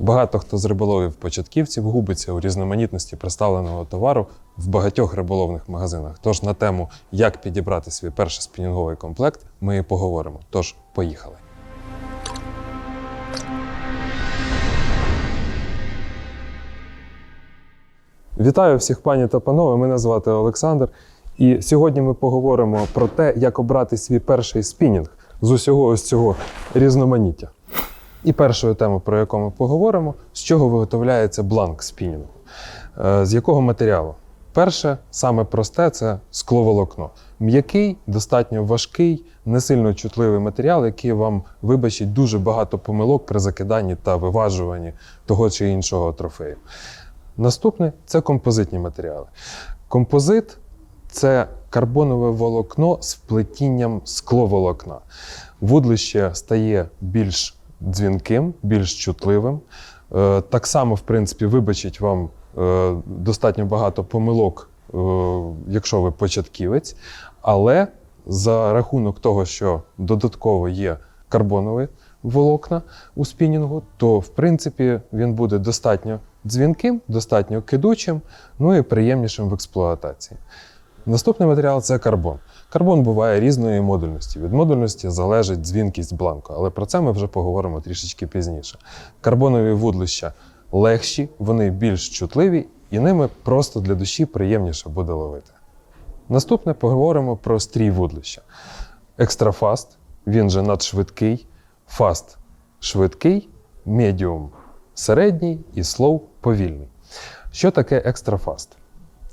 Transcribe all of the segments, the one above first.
Багато хто з риболовів-початківців губиться у різноманітності представленого товару в багатьох риболовних магазинах. Тож на тему, як підібрати свій перший спінінговий комплект, ми і поговоримо. Тож, поїхали. Вітаю всіх пані та панове. Мене звати Олександр. І сьогодні ми поговоримо про те, як обрати свій перший спінінг з усього ось цього різноманіття. І першою темою, про яку ми поговоримо, з чого виготовляється бланк спінінгу. Е, З якого матеріалу? Перше, саме просте це скловолокно. М'який, достатньо важкий, не сильно чутливий матеріал, який вам вибачить дуже багато помилок при закиданні та виважуванні того чи іншого трофею. Наступне це композитні матеріали. Композит це карбонове волокно з вплетінням скловолокна. Вудлище стає більш дзвінким, більш чутливим. Е, Так само, в принципі, вибачить вам е, достатньо багато помилок, е, якщо ви початківець, але за рахунок того, що додатково є карбонові волокна у спінінгу, то в принципі він буде достатньо дзвінким, достатньо кидучим, ну і приємнішим в експлуатації. Наступний матеріал це карбон. Карбон буває різної модульності. Від модульності залежить дзвінкість бланку, але про це ми вже поговоримо трішечки пізніше. Карбонові вудлища легші, вони більш чутливі, і ними просто для душі приємніше буде ловити. Наступне поговоримо про стрій вудлища. Екстрафаст, він же надшвидкий, фаст швидкий, медіум середній і слоу повільний. Що таке екстрафаст?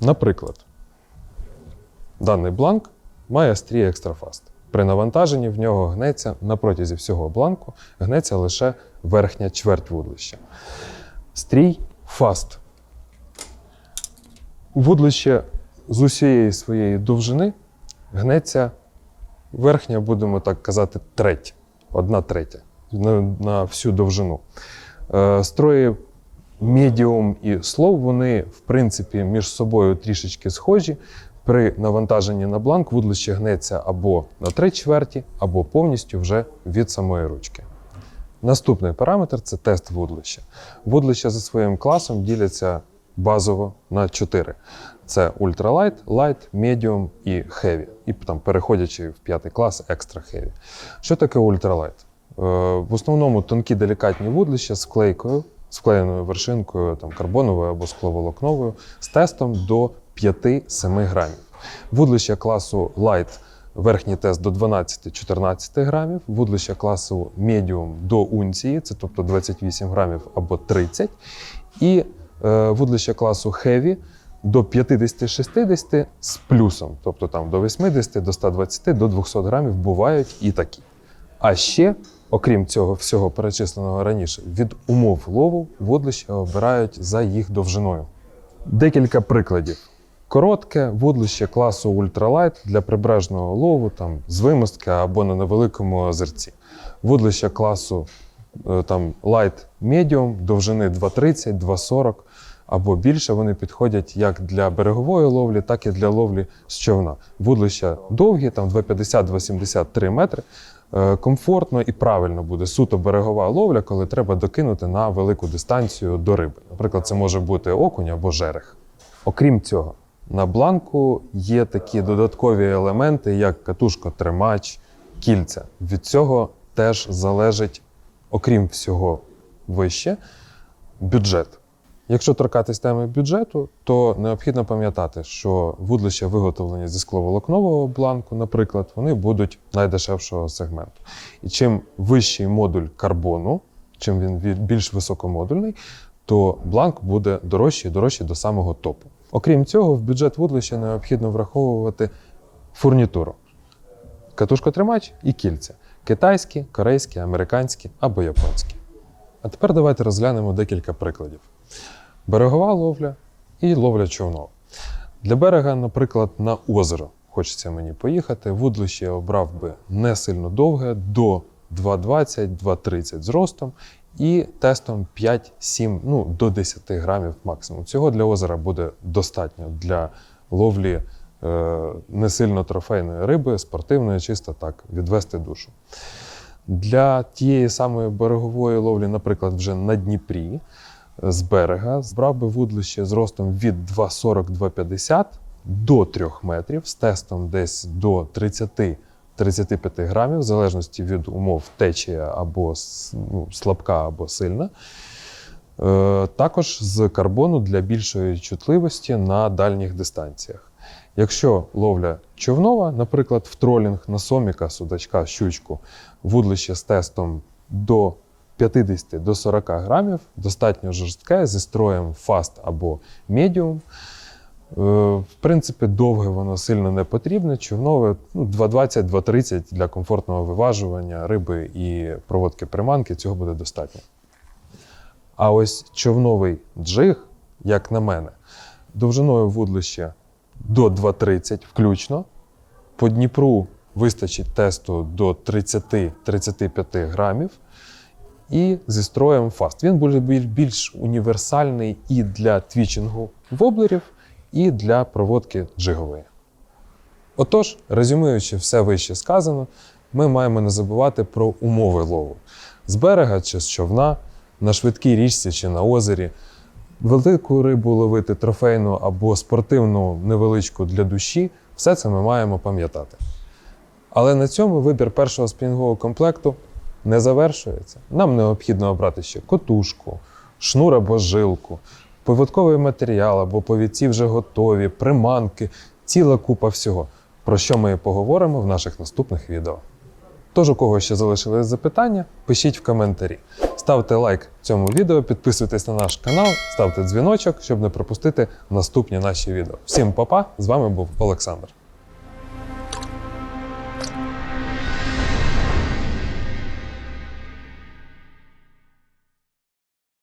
Наприклад, даний бланк має стрій екстрафаст. При навантаженні в нього гнеться на протязі всього бланку гнеться лише верхня чверть вудлища. Стрій фаст. Вудлище з усієї своєї довжини гнеться верхня, будемо так казати, треть, одна третя на, всю довжину. Е, Строї медіум і слов, вони, в принципі, між собою трішечки схожі. При навантаженні на бланк вудлище гнеться або на три чверті, або повністю вже від самої ручки. Наступний параметр це тест вудлища. Вудлища за своїм класом діляться базово на чотири: це ультралайт, лайт, медіум і heavy. І там, переходячи в п'ятий клас, екстра heavy. Що таке ультралайт? Е, В основному тонкі делікатні вудлища з вклейкою, з вершинкою там, карбоновою або скловолокновою, з тестом до 5-7 грамів. Вудлища класу Light верхній тест до 12-14 грамів, вудлища класу Medium до унції, це тобто 28 грамів або 30, і е, вудлища класу Heavy до 50-60 з плюсом, тобто там до 80, до 120, до 200 грамів бувають і такі. А ще, окрім цього всього перечисленого раніше, від умов лову вудлища обирають за їх довжиною. Декілька прикладів. Коротке вудлище класу ультралайт для прибережного лову там, з вимостки або на невеликому озерці. Вудлище класу е, там, light medium довжини 2,30, 2,40 або більше вони підходять як для берегової ловлі, так і для ловлі з човна. Вудлища довгі, там 2,50-2,73 метри. Е, Комфортно і правильно буде суто берегова ловля, коли треба докинути на велику дистанцію до риби. Наприклад, це може бути окунь або жерех. Окрім цього, на бланку є такі додаткові елементи, як катушко-тримач, кільця. Від цього теж залежить, окрім всього вище, бюджет. Якщо торкатись теми бюджету, то необхідно пам'ятати, що вудлища виготовлені зі скловолокнового бланку, наприклад, вони будуть найдешевшого сегменту. І чим вищий модуль карбону, чим він більш високомодульний, то бланк буде дорожчий і дорожчий до самого топу. Окрім цього, в бюджет вудлища необхідно враховувати фурнітуру: катушкотримач і кільця китайські, корейські, американські або японські. А тепер давайте розглянемо декілька прикладів: берегова ловля і ловля човнова. Для берега, наприклад, на озеро хочеться мені поїхати. Вудлище я обрав би не сильно довге, до 2,20-2,30 зростом і тестом 5-7, ну до 10 грамів максимум. Цього для озера буде достатньо для ловлі е, не сильно трофейної риби, спортивної, чисто так, відвести душу. Для тієї самої берегової ловлі, наприклад, вже на Дніпрі з берега, збрав би вудлище з ростом від 2,40-2,50 до 3 метрів з тестом десь до 30-35 грамів, в залежності від умов течія або ну, слабка або сильна. Е, Також з карбону для більшої чутливості на дальніх дистанціях. Якщо ловля човнова, наприклад, в тролінг на соміка, судачка, щучку, вудлище з тестом до 50 до 40 грамів, достатньо жорстке зі строєм фаст або медіум. Е, В принципі, довге воно сильно не потрібне. Човнове ну, 2,20-2,30 для комфортного виважування риби і проводки приманки цього буде достатньо. А ось човновий джиг, як на мене, довжиною вудлища до 2,30 включно. По Дніпру вистачить тесту до 30-35 грамів. І зі строєм фаст. Він буде більш універсальний і для твічингу воблерів, і для проводки джигової. Отож, резюмуючи все вище сказано, ми маємо не забувати про умови лову. З берега чи з човна, на швидкій річці чи на озері, велику рибу ловити трофейну або спортивну невеличку для душі, все це ми маємо пам'ятати. Але на цьому вибір першого спінгового комплекту не завершується. Нам необхідно обрати ще котушку, шнур або жилку, поводковий матеріал або повідці вже готові, приманки, ціла купа всього, про що ми поговоримо в наших наступних відео. Тож, у кого ще залишились запитання, пишіть в коментарі. Ставте лайк цьому відео, підписуйтесь на наш канал, ставте дзвіночок, щоб не пропустити наступні наші відео. Всім па-па, з вами був Олександр.